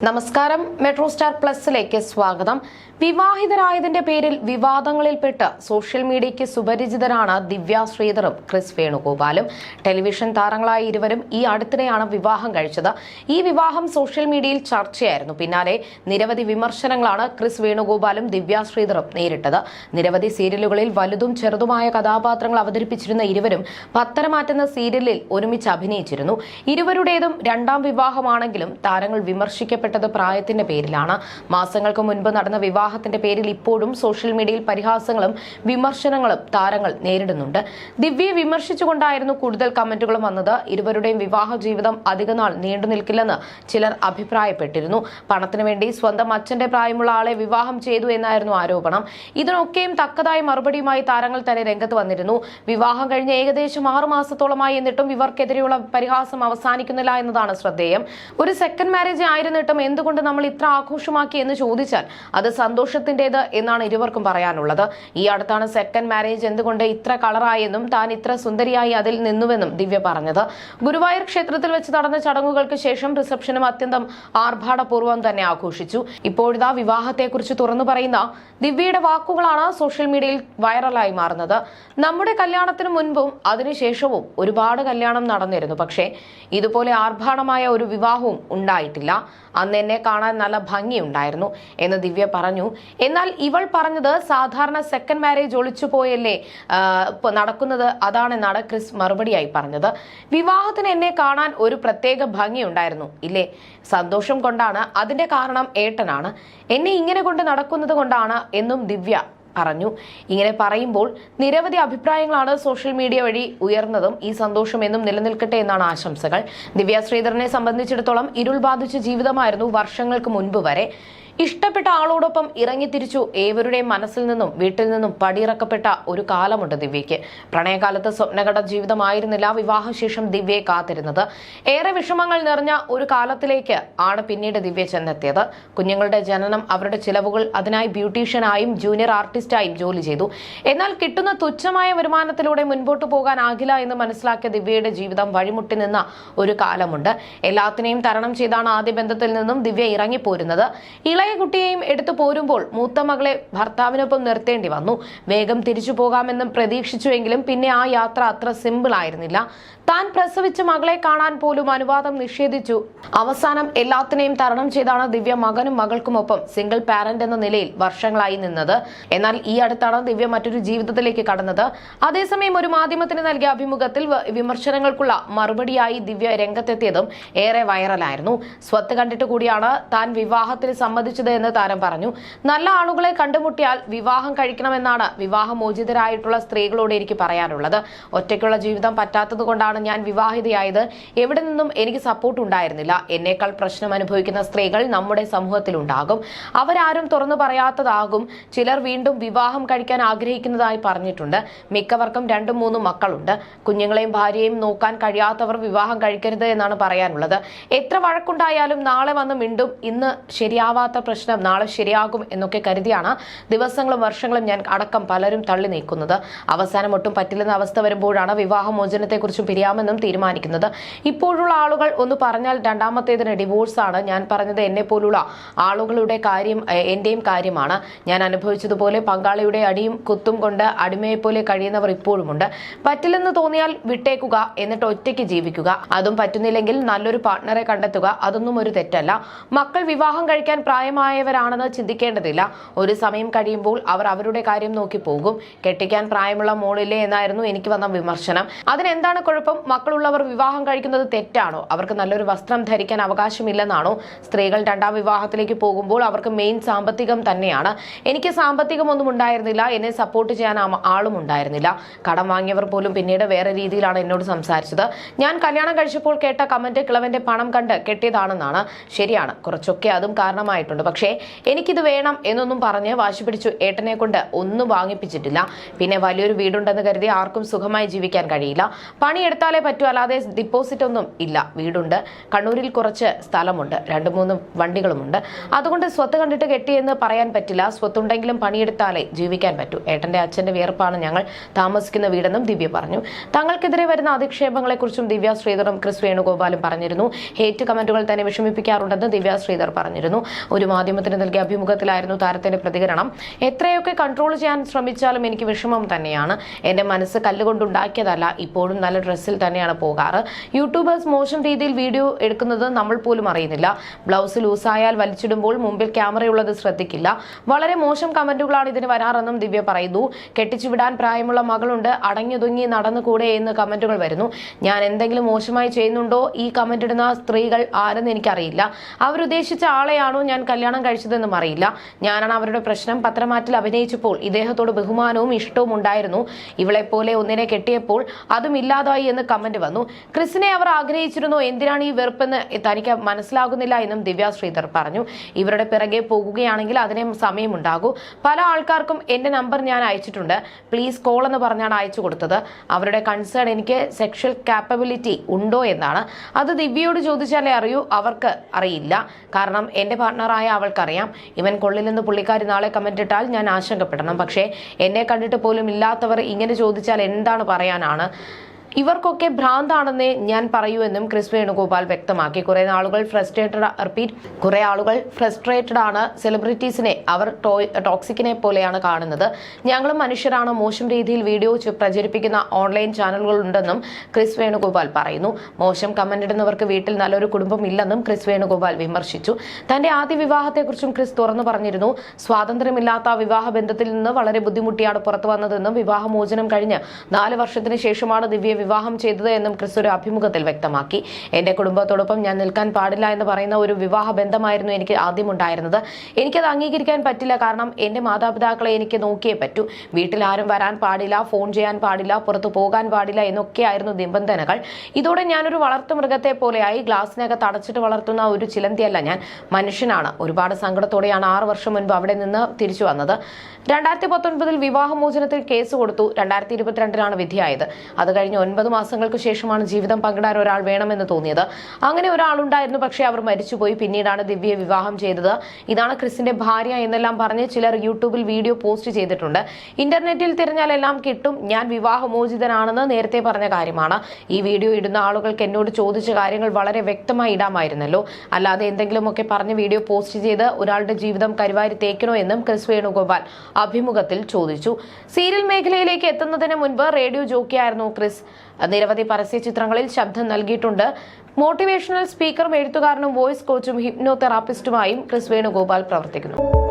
നമസ്കാരം. Metro star പ്ലസിലേക്ക് സ്വാഗതം. വിവാഹിതരായതിന്റെ പേരിൽ വിവാദങ്ങളിൽപ്പെട്ട് സോഷ്യൽ മീഡിയയ്ക്ക് സുപരിചിതരാണ് ദിവ്യ ശ്രീധറും ക്രിസ് വേണുഗോപാലും. ടെലിവിഷൻ താരങ്ങളായ ഇരുവരും ഈ അടുത്തിടെയാണ് വിവാഹം കഴിച്ചത്. ഈ വിവാഹം സോഷ്യൽ മീഡിയയിൽ ചർച്ചയായിരുന്നു. പിന്നാലെ നിരവധി വിമർശനങ്ങളാണ് ക്രിസ് വേണുഗോപാലും ദിവ്യ ശ്രീധറും നേരിട്ടത്. നിരവധി സീരിയലുകളിൽ വലുതും ചെറുതുമായ കഥാപാത്രങ്ങൾ അവതരിപ്പിച്ചിരുന്ന ഇരുവരും പത്തരമാറ്റുന്ന സീരിയലിൽ ഒരുമിച്ച് അഭിനയിച്ചിരുന്നു. ഇരുവരുടേതും രണ്ടാം വിവാഹമാണെങ്കിലും താരങ്ങൾ വിമർശിക്കപ്പെട്ടത് പ്രായത്തിന്റെ പേരിലാണ്. മാസങ്ങൾക്ക് മുൻപ് നടന്ന വിവാഹത്തിന്റെ പേരിൽ ഇപ്പോഴും സോഷ്യൽ മീഡിയയിൽ പരിഹാസങ്ങളും വിമർശനങ്ങളും താരങ്ങൾ നേരിടുന്നുണ്ട്. ദിവ്യയെ വിമർശിച്ചുകൊണ്ടായിരുന്നു കൂടുതൽ കമന്റുകളും വന്നത്. ഇരുവരുടെയും വിവാഹ ജീവിതം അധികനാൾ നീണ്ടു നിൽക്കില്ലെന്ന് ചിലർ അഭിപ്രായപ്പെട്ടിരുന്നു. പണത്തിനു വേണ്ടി സ്വന്തം അച്ഛന്റെ പ്രായമുള്ള ആളെ വിവാഹം ചെയ്തു എന്നായിരുന്നു ആരോപണം. ഇതിനൊക്കെയും തക്കതായ മറുപടിയുമായി താരങ്ങൾ തന്നെ രംഗത്ത് വന്നിരുന്നു. വിവാഹം കഴിഞ്ഞ് ഏകദേശം ആറു മാസത്തോളമായി എന്നിട്ടും ഇവർക്കെതിരെയുള്ള പരിഹാസം അവസാനിക്കുന്നില്ല എന്നതാണ് ശ്രദ്ധേയം. ഒരു സെക്കൻഡ് മാരേജ് ആയിരുന്നിട്ടും എന്തുകൊണ്ട് നമ്മൾ ഇത്ര ആഘോഷമാക്കി എന്ന് ചോദിച്ചാൽ അത് സന്തോഷത്തിന്റേത് എന്നാണ് ഇരുവർക്കും പറയാനുള്ളത്. ഈ അടുത്താണ് സെക്കൻഡ് മാരേജ് എന്തുകൊണ്ട് ഇത്ര കളറായെന്നും താൻ ഇത്ര സുന്ദരിയായി അതിൽ നിന്നുവെന്നും ദിവ്യ പറഞ്ഞത്. ഗുരുവായൂർ ക്ഷേത്രത്തിൽ വെച്ച് നടന്ന ചടങ്ങുകൾക്ക് ശേഷം റിസപ്ഷനും അത്യന്തം ആർഭാടപൂർവം തന്നെ ആഘോഷിച്ചു. ഇപ്പോഴിതാ വിവാഹത്തെക്കുറിച്ച് തുറന്നു പറയുന്ന ദിവ്യയുടെ വാക്കുകളാണ് സോഷ്യൽ മീഡിയയിൽ വൈറലായി മാറുന്നത്. നമ്മുടെ കല്യാണത്തിന് മുൻപും അതിനുശേഷവും ഒരുപാട് കല്യാണം നടന്നിരുന്നു. പക്ഷേ ഇതുപോലെ ആർഭാടമായ ഒരു വിവാഹവും ഉണ്ടായിട്ടില്ല. അന്ന് എന്നെ കാണാൻ നല്ല ഭംഗിയുണ്ടായിരുന്നു എന്ന് ദിവ്യ പറഞ്ഞു. എന്നാൽ ഇവൾ പറഞ്ഞത് സാധാരണ സെക്കൻഡ് മാരേജ് ഒളിച്ചു പോയല്ലേ നടക്കുന്നത്? അതാണെന്നാണ് ക്രിസ് മറുപടിയായി പറഞ്ഞത്. വിവാഹത്തിന് എന്നെ കാണാൻ ഒരു പ്രത്യേക ഭംഗിയുണ്ടായിരുന്നു ഇല്ലേ? സന്തോഷം കൊണ്ടാണ്. അതിന്റെ കാരണം ഏട്ടനാണ്. എന്നെ ഇങ്ങനെ കൊണ്ട് നടക്കുന്നത് കൊണ്ടാണ് എന്നും ദിവ്യ പറഞ്ഞു. ഇങ്ങനെ പറയുമ്പോൾ നിരവധി അഭിപ്രായങ്ങളാണ് സോഷ്യൽ മീഡിയ വഴി ഉയർന്നതും ഈ സന്തോഷം എന്നും നിലനിൽക്കട്ടെ എന്നാണ് ആശംസകൾ. ദിവ്യ ശ്രീധരനെ സംബന്ധിച്ചിടത്തോളം ഇരുൾ ബാധിച്ച ജീവിതമായിരുന്നു വർഷങ്ങൾക്ക് മുൻപ് വരെ. ഇഷ്ടപ്പെട്ട ആളോടൊപ്പം ഇറങ്ങിത്തിരിച്ചു ഏവരുടെയും മനസ്സിൽ നിന്നും വീട്ടിൽ നിന്നും പടിയിറക്കപ്പെട്ട ഒരു കാലമുണ്ട് ദിവ്യയ്ക്ക്. പ്രണയകാലത്ത് സ്വപ്നഘട ജീവിതമായിരുന്നില്ല വിവാഹശേഷം ദിവ്യയെ കാത്തിരുന്നത്. ഏറെ വിഷമങ്ങൾ നിറഞ്ഞ ഒരു കാലത്തിലേക്ക് ആണ് പിന്നീട് ദിവ്യ ചെന്നെത്തിയത്. കുഞ്ഞുങ്ങളുടെ ജനനം അവരുടെ ചിലവുകൾ അതിനായി ബ്യൂട്ടീഷ്യനായും ജൂനിയർ ആർട്ടിസ്റ്റായും ജോലി ചെയ്തു. എന്നാൽ കിട്ടുന്ന തുച്ഛമായ വരുമാനത്തിലൂടെ മുൻപോട്ട് പോകാനാകില്ല എന്ന് മനസ്സിലാക്കിയ ദിവ്യയുടെ ജീവിതം വഴിമുട്ടി നിന്ന ഒരു കാലമുണ്ട്. എല്ലാത്തിനെയും തരണം ചെയ്താണ് ആദ്യ ബന്ധത്തിൽ നിന്നും ദിവ്യ ഇറങ്ങിപ്പോരുന്നത്. ഇളയ കുട്ടിയെയും എടുത്തു പോരുമ്പോൾ മൂത്ത മകളെ ഭർത്താവിനൊപ്പം നിർത്തേണ്ടി വന്നു. വേഗം തിരിച്ചു പോകാമെന്നും പ്രതീക്ഷിച്ചുവെങ്കിലും പിന്നെ ആ യാത്ര അത്ര സിമ്പിൾ ആയിരുന്നില്ല. താൻ പ്രസവിച്ച മകളെ കാണാൻ പോലും അനുവാദം നിഷേധിച്ചു. അവസാനം എല്ലാത്തിനെയും തരണം ചെയ്താണ് ദിവ്യ മകനും മകൾക്കുമൊപ്പം സിംഗിൾ പാരന്റ് എന്ന നിലയിൽ വർഷങ്ങളായി നിന്നത്. എന്നാൽ ഈ അടുത്താണ് ദിവ്യ മറ്റൊരു ജീവിതത്തിലേക്ക് കടന്നത്. അതേസമയം ഒരു മാധ്യമത്തിന് നൽകിയ അഭിമുഖത്തിൽ വിമർശനങ്ങൾക്കുള്ള മറുപടിയായി ദിവ്യ രംഗത്തെത്തിയതും ഏറെ വൈറലായിരുന്നു സ്വത്ത് കണ്ടിട്ട് കൂടിയാണ് താൻ വിവാഹത്തിന് സമ്മതിച്ചത് എന്ന് താരം പറഞ്ഞു. നല്ല ആളുകളെ കണ്ടുമുട്ടിയാൽ വിവാഹം കഴിക്കണമെന്നാണ് വിവാഹമോചിതരായിട്ടുള്ള സ്ത്രീകളോട് എനിക്ക് പറയാനുള്ളത്. ഒറ്റയ്ക്കുള്ള ജീവിതം പറ്റാത്തത് കൊണ്ടാണ് ഞാൻ വിവാഹിതയായത്. എവിടെ നിന്നും എനിക്ക് സപ്പോർട്ട് ഉണ്ടായിരുന്നില്ല. എന്നേക്കാൾ പ്രശ്നം അനുഭവിക്കുന്ന സ്ത്രീകൾ നമ്മുടെ സമൂഹത്തിലുണ്ടാകും. അവരാരും തുറന്നു പറയാത്തതാകും. ചിലർ വീണ്ടും വിവാഹം കഴിക്കാൻ ആഗ്രഹിക്കുന്നതായി പറഞ്ഞിട്ടുണ്ട്. മിക്കവർക്കും രണ്ടും മൂന്നും മക്കളുണ്ട്. കുഞ്ഞുങ്ങളെയും ഭാര്യയെയും നോക്കാൻ കഴിയാത്തവർ വിവാഹം കഴിക്കരുത് എന്നാണ് പറയാനുള്ളത്. എത്ര വഴക്കുണ്ടായാലും നാളെ വന്ന് മിണ്ടും ഇന്ന് ശരിയാവാത്ത പ്രശ്നം നാളെ ശരിയാകും എന്നൊക്കെ കരുതിയാണ് ദിവസങ്ങളും വർഷങ്ങളും ഞാൻ അടക്കം പലരും തള്ളി നീക്കുന്നത്. അവസാനം ഒട്ടും പറ്റില്ലെന്ന അവസ്ഥ വരുമ്പോഴാണ് വിവാഹമോചനത്തെക്കുറിച്ചും പിരിയാമെന്നും തീരുമാനിക്കുന്നത്. ഇപ്പോഴുള്ള ആളുകൾ ഒന്ന് പറഞ്ഞാൽ രണ്ടാമത്തേതിന് ഡിവോഴ്സാണ് ഞാൻ പറഞ്ഞത് എന്നെ പോലുള്ള ആളുകളുടെ കാര്യം എന്റെയും കാര്യമാണ്. ഞാൻ അനുഭവിച്ചതുപോലെ പങ്കാളിയുടെ അടിയും കുത്തും കൊണ്ട് അടിമയെപ്പോലെ കഴിയുന്നവർ ഇപ്പോഴുമുണ്ട്. പറ്റില്ലെന്ന് തോന്നിയാൽ വിട്ടേക്കുക എന്നിട്ട് ഒറ്റയ്ക്ക് ജീവിക്കുക. അതും പറ്റുന്നില്ലെങ്കിൽ നല്ലൊരു പാർട്ട്ണറെ കണ്ടെത്തുക അതൊന്നും ഒരു തെറ്റല്ല. മക്കൾ വിവാഹം കഴിക്കാൻ പ്രായമായവരാണെന്ന് ചിന്തിക്കേണ്ടതില്ല. ഒരു സമയം കഴിയുമ്പോൾ അവർ അവരുടെ കാര്യം നോക്കി പോകും. കെട്ടിക്കാൻ പ്രായമുള്ള മോളില്ലേ എന്നായിരുന്നു എനിക്ക് വന്ന വിമർശനം. അതിനെന്താണ് കുഴപ്പം? മക്കളുള്ളവർ വിവാഹം കഴിക്കുന്നത് തെറ്റാണോ? അവർക്ക് നല്ലൊരു വസ്ത്രം ധരിക്കാൻ അവകാശമില്ലെന്നാണോ? സ്ത്രീകൾ രണ്ടാം വിവാഹത്തിലേക്ക് പോകുമ്പോൾ അവർക്ക് മെയിൻ സാമ്പത്തികം തന്നെയാണ്. എനിക്ക് സാമ്പത്തികമൊന്നും ഉണ്ടായിരുന്നില്ല. എന്നെ സപ്പോർട്ട് ചെയ്യാൻ ആളും ഉണ്ടായിരുന്നില്ല. കടം വാങ്ങിയവർ പോലും പിന്നീട് വേറെ രീതിയിലാണ് എന്നോട് സംസാരിച്ചത്. ഞാൻ കല്യാണം കഴിച്ചപ്പോൾ കേട്ട കമന്റ് കിളവന്റെ പണം കണ്ട് കെട്ടിയതാണെന്നാണ്. ശരിയാണ്. കുറച്ചൊക്കെ അതും കാരണമായിട്ടുണ്ട്. ആഗ്രഹമുണ്ട് പക്ഷേ എനിക്കിത് വേണം എന്നൊന്നും പറഞ്ഞ് വാശി പിടിച്ചു ഏട്ടനെ കൊണ്ട് ഒന്നും വാങ്ങിപ്പിച്ചിട്ടില്ല. പിന്നെ വലിയൊരു വീടുണ്ടെന്ന് കരുതി ആർക്കും സുഖമായി ജീവിക്കാൻ കഴിയില്ല. പണിയെടുത്താലേ പറ്റൂ അല്ലാതെ ഡിപ്പോസിറ്റ് ഒന്നും ഇല്ല. വീടുണ്ട് കണ്ണൂരിൽ കുറച്ച് സ്ഥലമുണ്ട് രണ്ട് മൂന്ന് വണ്ടികളുമുണ്ട്. അതുകൊണ്ട് സ്വത്ത് കണ്ടിട്ട് കെട്ടിയെന്ന് പറയാൻ പറ്റില്ല. സ്വത്തുണ്ടെങ്കിലും പണിയെടുത്താലേ ജീവിക്കാൻ പറ്റൂ. ഏട്ടന്റെ അച്ഛന്റെ വിയർപ്പാണ് ഞങ്ങൾ താമസിക്കുന്ന വീടെന്നും ദിവ്യ പറഞ്ഞു. തങ്ങൾക്കെതിരെ വരുന്ന അധിക്ഷേപങ്ങളെക്കുറിച്ചും ദിവ്യ ശ്രീധറും ക്രിസ് വേണുഗോപാലും പറഞ്ഞിരുന്നു. ഹേറ്റ് കമന്റുകൾ തന്നെ വിഷമിപ്പിക്കാറുണ്ടെന്ന് ദിവ്യ ശ്രീധർ പറഞ്ഞിരുന്നു. ഒരു മാധ്യമത്തിന് നൽകിയ അഭിമുഖത്തിലായിരുന്നു താരത്തിന്റെ പ്രതികരണം. എത്രയൊക്കെ കൺട്രോൾ ചെയ്യാൻ ശ്രമിച്ചാലും എനിക്ക് വിഷമം തന്നെയാണ്. എന്റെ മനസ്സ് കല്ലുകൊണ്ടുണ്ടാക്കിയതല്ല ഇപ്പോഴും നല്ല ഡ്രസ്സിൽ തന്നെയാണ് പോകാറ്. യൂട്യൂബേഴ്സ് മോശം രീതിയിൽ വീഡിയോ എടുക്കുന്നത് നമ്മൾ പോലും അറിയുന്നില്ല. ബ്ലൗസ് ലൂസായാൽ വലിച്ചിടുമ്പോൾ മുമ്പിൽ ക്യാമറയുള്ളത് ശ്രദ്ധിക്കില്ല. വളരെ മോശം കമന്റുകളാണ് ഇതിന് വരാറെന്നും ദിവ്യ പറയുന്നു. കെട്ടിച്ചു വിടാൻ പ്രായമുള്ള മകളുണ്ട് അടങ്ങിയൊതുങ്ങി നടന്നുകൂടെ എന്ന് കമന്റുകൾ വരുന്നു. ഞാൻ എന്തെങ്കിലും മോശമായി ചെയ്യുന്നുണ്ടോ? ഈ കമന്റ് ഇടുന്ന സ്ത്രീകൾ ആരെന്ന് എനിക്കറിയില്ല. അവരുദ്ദേശിച്ച ആളെയാണോ ഞാൻ കല്യാണം കഴിച്ചതെന്നും അറിയില്ല. ഞാനാണ് അവരുടെ പ്രശ്നം പത്രമാറ്റിൽ അഭിനയിച്ചപ്പോൾ ഇദ്ദേഹത്തോട് ബഹുമാനവും ഇഷ്ടവും ഉണ്ടായിരുന്നു. ഇവളെ പോലെ ഒന്നിനെ കെട്ടിയപ്പോൾ അതും ഇല്ലാതായി എന്ന് കമന്റ് വന്നു. ക്രിസിനെ അവർ ആഗ്രഹിച്ചിരുന്നോ. എന്തിനാണ് ഈ വെറുപ്പെന്ന് തനിക്ക് മനസ്സിലാകുന്നില്ല എന്നും ദിവ്യ ശ്രീധർ പറഞ്ഞു. ഇവരുടെ പിറകെ പോകുകയാണെങ്കിൽ അതിനെ സമയമുണ്ടാകൂ. പല ആൾക്കാർക്കും എന്റെ നമ്പർ ഞാൻ അയച്ചിട്ടുണ്ട്. പ്ലീസ് കോൾ എന്ന് പറഞ്ഞാണ് അയച്ചു കൊടുത്തത്. അവരുടെ കൺസേൺ എനിക്ക് സെക്ഷൽ കാപ്പബിലിറ്റി ഉണ്ടോ എന്നാണ്. അത് ദിവ്യയോട് ചോദിച്ചാലേ അറിയൂ. അവർക്ക് അറിയില്ല. കാരണം എന്റെ പാർട്ണറായ അവൾക്കറിയാം. ഇവൻ കൊള്ളില്ലെന്ന് പുള്ളിക്കാരി നാളെ കമന്റ് ഇട്ടാൽ ഞാൻ ആശങ്കപ്പെടണം. പക്ഷേ എന്നെ കണ്ടിട്ട് പോലും ഇല്ലാത്തവർ ഇങ്ങനെ ചോദിച്ചാൽ എന്താണ് പറയാനാണ്? ഇവർക്കൊക്കെ ഭ്രാന്താണെന്നേ ഞാൻ പറയൂ എന്നും ക്രിസ് വേണുഗോപാൽ വ്യക്തമാക്കി. കുറെ നാളുകൾ ഫ്രസ്ട്രേറ്റഡ് റിപ്പീറ്റ് കുറെ ആളുകൾ ഫ്രസ്ട്രേറ്റഡ് ആണ് സെലിബ്രിറ്റീസിനെ അവർ ടോക്സിക്കിനെ പോലെയാണ് കാണുന്നത്. ഞങ്ങളും മനുഷ്യരാണ്. മോശം രീതിയിൽ വീഡിയോ പ്രചരിപ്പിക്കുന്ന ഓൺലൈൻ ചാനലുകൾ ഉണ്ടെന്നും ക്രിസ് വേണുഗോപാൽ പറയുന്നു. മോശം കമന്റ് ഇടുന്നവർക്ക് വീട്ടിൽ നല്ലൊരു കുടുംബം ഇല്ലെന്നും ക്രിസ് വേണുഗോപാൽ വിമർശിച്ചു. തന്റെ ആദ്യ വിവാഹത്തെക്കുറിച്ചും ക്രിസ് തുറന്നു പറഞ്ഞിരുന്നു. സ്വാതന്ത്ര്യമില്ലാത്ത വിവാഹ ബന്ധത്തിൽ നിന്ന് വളരെ ബുദ്ധിമുട്ടിയാണ് പുറത്തു വന്നതെന്നും വിവാഹമോചനം കഴിഞ്ഞ് നാല് വർഷത്തിന് ശേഷമാണ് ദിവ്യ വിവാഹം ചെയ്തത് എന്നും ക്രിസ് ഒരു അഭിമുഖത്തിൽ വ്യക്തമാക്കി. എന്റെ കുടുംബത്തോടൊപ്പം ഞാൻ നിൽക്കാൻ പാടില്ല എന്ന് പറയുന്ന ഒരു വിവാഹ ബന്ധമായിരുന്നു എനിക്ക് ആദ്യം ഉണ്ടായിരുന്നത് എനിക്കത് അംഗീകരിക്കാൻ പറ്റില്ല. കാരണം എന്റെ മാതാപിതാക്കളെ എനിക്ക് നോക്കിയേ പറ്റൂ. വീട്ടിൽ ആരും വരാൻ പാടില്ല ഫോൺ ചെയ്യാൻ പാടില്ല പുറത്തു പോകാൻ പാടില്ല എന്നൊക്കെയായിരുന്നു നിബന്ധനകൾ. ഇതോടെ ഞാനൊരു വളർത്തു മൃഗത്തെ പോലെയായി ഗ്ലാസിനകത്ത് അടച്ചിട്ട് വളർത്തുന്ന ഒരു ചിലന്തിയല്ല ഞാൻ. മനുഷ്യനാണ്. ഒരുപാട് സങ്കടത്തോടെയാണ് ആറ് വർഷം മുൻപ് അവിടെ നിന്ന് തിരിച്ചു വന്നത്. രണ്ടായിരത്തി പത്തൊൻപതിൽ വിവാഹമോചനത്തിൽ കേസ് കൊടുത്തു. രണ്ടായിരത്തി ഇരുപത്തിരണ്ടിലാണ് വിധിയായത്. അത് കഴിഞ്ഞ് ഒൻപത് മാസങ്ങൾക്ക് ശേഷമാണ് ജീവിതം പങ്കിടാൻ ഒരാൾ വേണമെന്ന് തോന്നിയത്. അങ്ങനെ ഒരാളുണ്ടായിരുന്നു പക്ഷേ അവർ മരിച്ചുപോയി. പിന്നീടാണ് ദിവ്യയെ വിവാഹം ചെയ്തത്. ഇതാണ് ക്രിസിന്റെ ഭാര്യ എന്നെല്ലാം പറഞ്ഞ് ചിലർ യൂട്യൂബിൽ വീഡിയോ പോസ്റ്റ് ചെയ്തിട്ടുണ്ട്. ഇന്റർനെറ്റിൽ തിരഞ്ഞാൽ എല്ലാം കിട്ടും. ഞാൻ വിവാഹമോചിതനാണെന്ന് നേരത്തെ പറഞ്ഞ കാര്യമാണ്. ഈ വീഡിയോ ഇടുന്ന ആളുകൾക്ക് എന്നോട് ചോദിച്ച കാര്യങ്ങൾ വളരെ വ്യക്തമായി ഇടാമായിരുന്നല്ലോ. അല്ലാതെ എന്തെങ്കിലുമൊക്കെ പറഞ്ഞ് വീഡിയോ പോസ്റ്റ് ചെയ്ത് ഒരാളുടെ ജീവിതം കരുവാരി തേക്കണോ എന്നും ക്രിസ് വേണുഗോപാൽ അഭിമുഖത്തിൽ ചോദിച്ചു. സീരിയൽ മേഖലയിലേക്ക് എത്തുന്നതിന് മുൻപ് റേഡിയോ ജോക്കിയായിരുന്നു ക്രിസ്. നിരവധി പരസ്യ ചിത്രങ്ങളിൽ ശബ്ദം നൽകിയിട്ടുണ്ട്. മോട്ടിവേഷണൽ സ്പീക്കറും എഴുത്തുകാരനും വോയിസ് കോച്ചും ഹിപ്നോ തെറാപ്പിസ്റ്റുമായും ക്രിസ് വേണുഗോപാൽ പ്രവർത്തിക്കുന്നു.